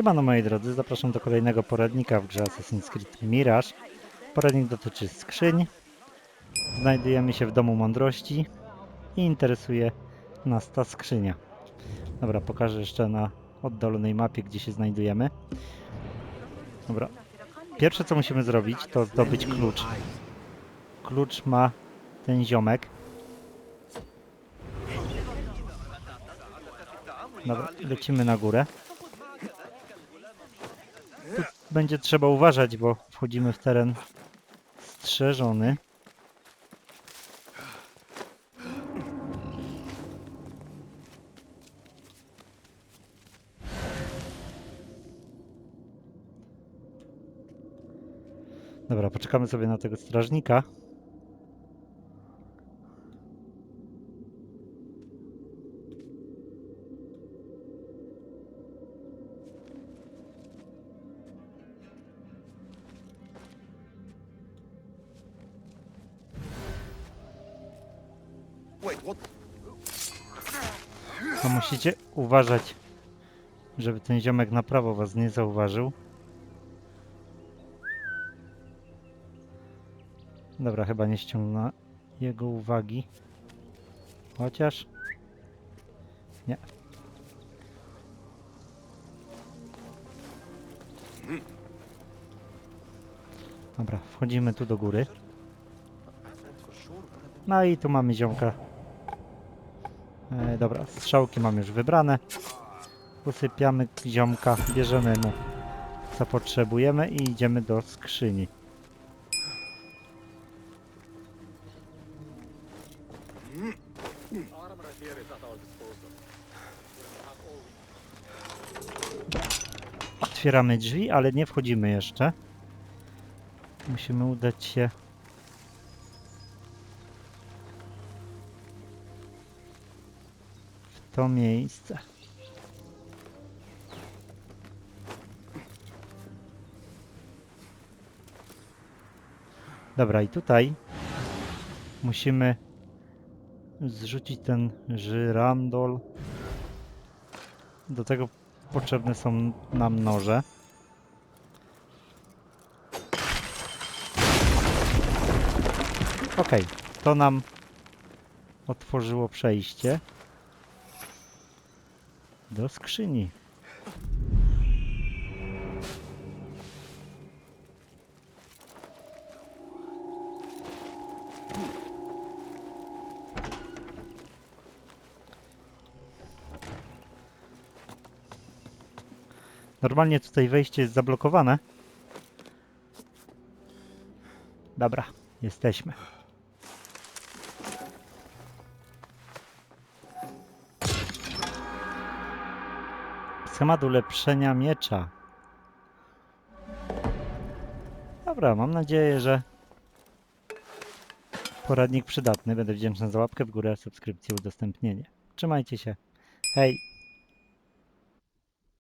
Siemano moi drodzy, zapraszam do kolejnego poradnika w grze Assassin's Creed Mirage. Poradnik dotyczy skrzyń. Znajdujemy się w Domu Mądrości i interesuje nas ta skrzynia. Dobra, pokażę jeszcze na oddalonej mapie, gdzie się znajdujemy. Dobra. Pierwsze co musimy zrobić, to zdobyć klucz. Klucz ma ten ziomek. Dobra, lecimy na górę. Będzie trzeba uważać, bo wchodzimy w teren strzeżony. Dobra, poczekamy sobie na tego strażnika. To musicie uważać, żeby ten ziomek na prawo was nie zauważył. Dobra, chyba nie ściągna jego uwagi. Chociaż... Nie. Dobra, wchodzimy tu do góry. No i tu mamy ziomka. E, dobra, strzałki mam już wybrane. Usypiamy ziomka, bierzemy mu co potrzebujemy i idziemy do skrzyni. Otwieramy drzwi, ale nie wchodzimy jeszcze. Musimy udać się to miejsce. Dobra, i tutaj musimy zrzucić ten żyrandol. Do tego potrzebne są nam noże. Ok, to nam otworzyło przejście do skrzyni. Normalnie tutaj wejście jest zablokowane. Dobra, jesteśmy. Schemat ulepszenia miecza. Dobra, mam nadzieję, że poradnik przydatny. Będę wdzięczny za łapkę w górę, subskrypcję, udostępnienie. Trzymajcie się. Hej!